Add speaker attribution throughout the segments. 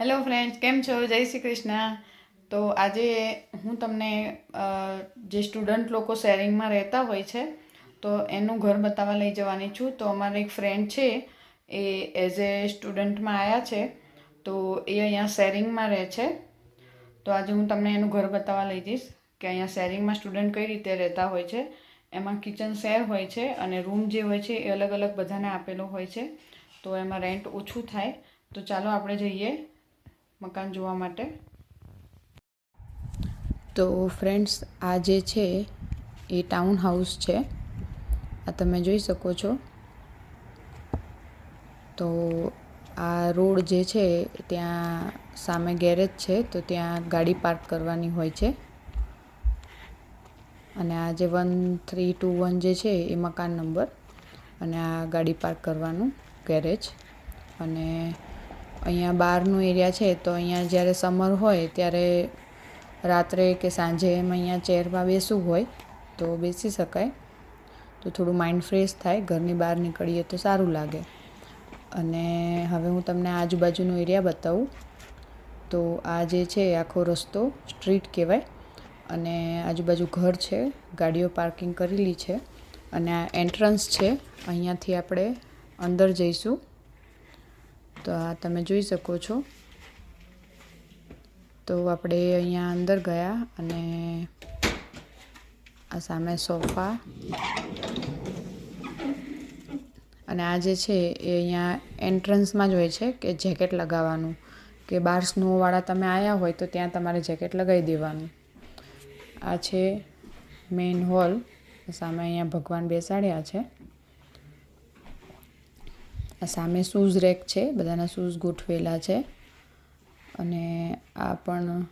Speaker 1: Hello friends, કેમ છો? જય શ્રી કૃષ્ણ. તો આજે હું તમને જે સ્ટુડન્ટ લોકો શેરિંગમાં રહેતા હોય છે, તો એનું ઘર બતાવવા લઈ જવાની છું. તો અમારે એક ફ્રેન્ડ છે, એ એઝ એ સ્ટુડન્ટમાં આવ્યા છે, તો એ અહીંયા શેરિંગમાં રહે છે. તો આજે હું તમને એનું ઘર બતાવવા લઈ જઈશ કે અહીંયા શેરિંગમાં સ્ટુડન્ટ કઈ રીતે રહેતા હોય છે. એમાં કિચન શેર હોય છે અને રૂમ જે હોય છે એ અલગ અલગ બધાને આપેલો હોય છે. તો એમાં રેન્ટ ઓછું થાય. તો ચાલો આપણે જઈએ. મકાન જોવા માટે. તો ફ્રેન્ડ્સ આ જે છે, એ ટાઉન હાઉસ છે. આ તમે જોઈ શકો છો. તો આ રોડ જે છે ત્યાં સામે ગેરેજ છે, તો ત્યાં ગાડી પાર્ક કરવાની હોય છે. અને આ જે વન થ્રી ટુ વન જે છે, એ મકાન નંબર અને આ ગાડી પાર્ક કરવાનું ગેરેજ અને અહીંયા બહારનું એરિયા છે, તો અહીંયા જ્યારે સમર હોય ત્યારે રાત્રે કે સાંજે એમ અહીંયા ચેરમાં બેસવું હોય, તો બેસી શકાય. તો થોડું માઇન્ડ ફ્રેશ થાય, ઘરની બહાર નીકળીએ તો સારું લાગે. અને હવે હું તમને આજુબાજુનો એરિયા બતાવું. તો આ જે છે આખો રસ્તો સ્ટ્રીટ કહેવાય. અને આજુબાજુ ઘર છે, ગાડીઓ પાર્કિંગ કરેલી છે. અને આ એન્ટ્રન્સ છે, અહીંયાથી આપણે અંદર જઈશું. તો આ તમે જોઈ શકો છો. તો આપણે અહીંયા અંદર ગયા અને આ સામે સોફા. અને આ જે છે એ અહીંયા એન્ટ્રન્સમાં જ હોય છે કે જેકેટ લગાવવાનું. કે બાર સ્નોવાળા તમે આવ્યા હોય તો ત્યાં તમારે જેકેટ લગાવી દેવાનું. આ છે મેઇન હોલ. સામે અહીંયા ભગવાન બેસાડ્યા છે. આ સામે શૂઝ રેક છે, બધાના શૂઝ ગોઠવેલા છે. અને આ પણ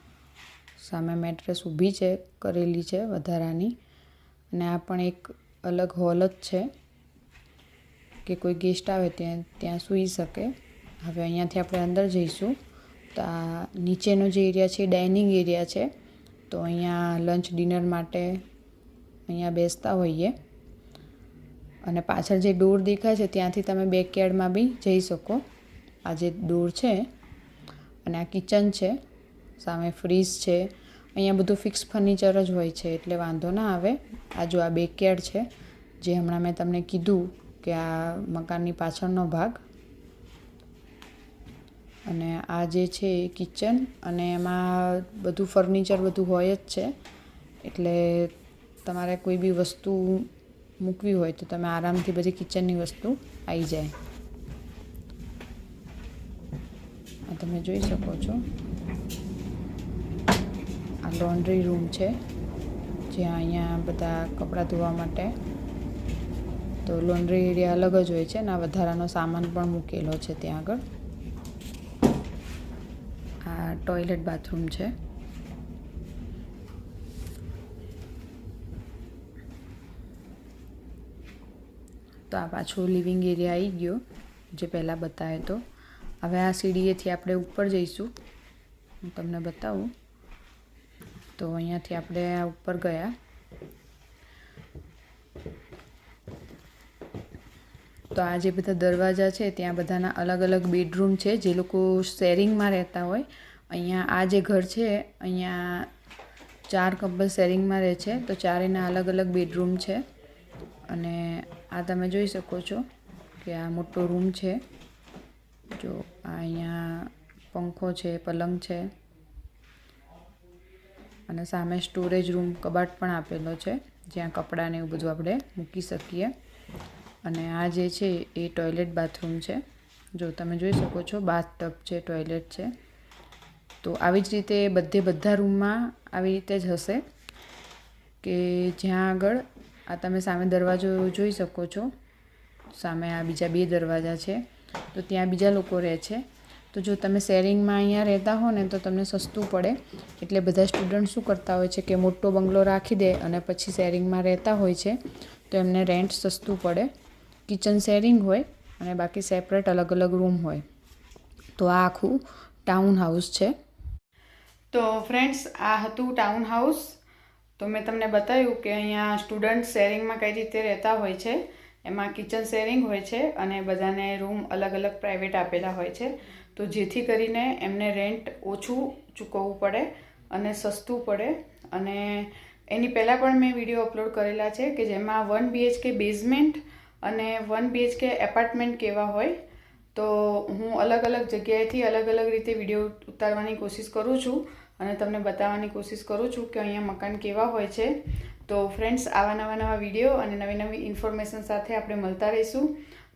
Speaker 1: સામે મેટ્રેસ ઊભી છે, કરેલી છે વધારાની. અને આ પણ એક અલગ હોલ જ છે કે કોઈ ગેસ્ટ આવે ત્યાં ત્યાં સૂઈ શકે. હવે અહીંયાથી આપણે અંદર જઈશું. તો આ નીચેનો જે એરિયા છે ડાઇનિંગ એરિયા છે. તો અહીંયા લંચ ડિનર માટે અહીંયા બેસતા હોઈએ. અને પાછળ જે ડોર દેખાય છે, ત્યાંથી તમે બેકયાર્ડમાં બી જઈ શકો. આ જે ડોર છે, અને આ કિચન છે, સામે ફ્રીજ છે. અહીંયા બધું ફિક્સ ફર્નિચર જ હોય છે, એટલે વાંધો ના આવે. આ જો આ બેકયાર્ડ છે, જે હમણાં મેં તમને કીધું કે આ મકાનની પાછળનો ભાગ. અને આ જે છે એ કિચન, અને એમાં બધું ફર્નિચર બધું હોય જ છે. એટલે તમારે કોઈ બી વસ્તુ મૂકવી હોય તો તમે આરામથી બધી કિચનની વસ્તુ આવી જાય. આ તમે જોઈ શકો છો. આ લોન્ડ્રી રૂમ છે. જ્યાં અહીંયા બધા કપડાં ધોવા માટે તો લોન્ડ્રી એરિયા અલગ જ હોય છે અને આ વધારાનો સામાન પણ મૂકેલો છે ત્યાં આગળ. આ ટોયલેટ બાથરૂમ છે. તો આ પાછો લિવિંગ એરિયા આવી ગયો, જે પહેલાં બતાવે તો. હવે આ સીડીએથી આપણે ઉપર જઈશું. હું તમને બતાવું. તો અહીંયાથી આપણે આ ઉપર ગયા. તો આ જે બધા દરવાજા છે, ત્યાં બધાના અલગ અલગ બેડરૂમ છે. જે લોકો શેરિંગમાં રહેતા હોય. અહીંયા આ જે ઘર છે, અહીંયા ચાર કપલ શેરિંગમાં રહે છે. તો ચારેના અલગ અલગ બેડરૂમ છે. અને આ તમે જોઈ શકો છો કે આ મોટો રૂમ છે. જો આ અહીંયા પંખો છે, પલંગ છે. અને સામે સ્ટોરેજ રૂમ કબાટ પણ આપેલો છે, જ્યાં કપડાને એવું બધું આપણે મૂકી શકીએ. અને આ જે છે એ ટોયલેટ બાથરૂમ છે. જો તમે જોઈ શકો છો બાથ ટબ છે, ટોયલેટ છે. તો આવી જ રીતે બધે બધા રૂમમાં આવી રીતે જ હશે કે જ્યાં આગળ આ તમે સામે દરવાજો જોઈ શકો છો. સામે આ બીજા બે દરવાજા છે. તો ત્યાં બીજા લોકો રહે છે. તો જો તમે શેરિંગમાં અહીંયા રહેતા હો ને તો તમને સસ્તું પડે. એટલે બધા સ્ટુડન્ટ શું કરતા હોય છે કે મોટો બંગલો રાખી દે અને પછી શેરિંગમાં રહેતા હોય છે. તો એમને રેન્ટ સસ્તું પડે. કિચન શેરિંગ હોય અને બાકી સેપરેટ અલગ અલગ રૂમ હોય. તો આ આખું ટાઉન હાઉસ છે. તો ફ્રેન્ડ્સ, આ હતું ટાઉન હાઉસ. તો મેં તમને બતાવ્યું કે અહીંયા સ્ટુડન્ટ શેરિંગમાં કઈ રીતે રહેતા હોય છે. એમાં કિચન શેરિંગ હોય છે અને બધાને રૂમ અલગ અલગ પ્રાઇવેટ આપેલા હોય છે. તો જેથી કરીને એમને રેન્ટ ઓછું ચૂકવવું પડે અને સસ્તું પડે. અને એની પહેલાં પણ મેં વીડિયો અપલોડ કરેલા છે કે જેમાં વન બીએચકે બેઝમેન્ટ અને વન બીએચકે એપાર્ટમેન્ટ કેવા હોય. તો હું અલગ અલગ જગ્યાએથી અલગ અલગ રીતે વીડિયો ઉતારવાની કોશિશ કરું છું. અને તમને બતાવવાની કોશિશ કરું છું કે અહીંયા મકાન કેવા હોય છે. તો ફ્રેન્ડ્સ આવા નવા નવા વીડિયો અને નવી નવી ઇન્ફોર્મેશન સાથે આપણે મળતા રહીશું.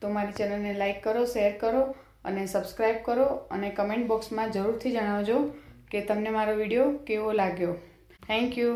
Speaker 1: તો મારી ચેનલને લાઇક કરો શેર કરો અને સબસ્ક્રાઈબ કરો અને કમેન્ટ બોક્સમાં જરૂરથી જણાવજો કે તમને મારો વીડિયો કેવો લાગ્યો. Thank you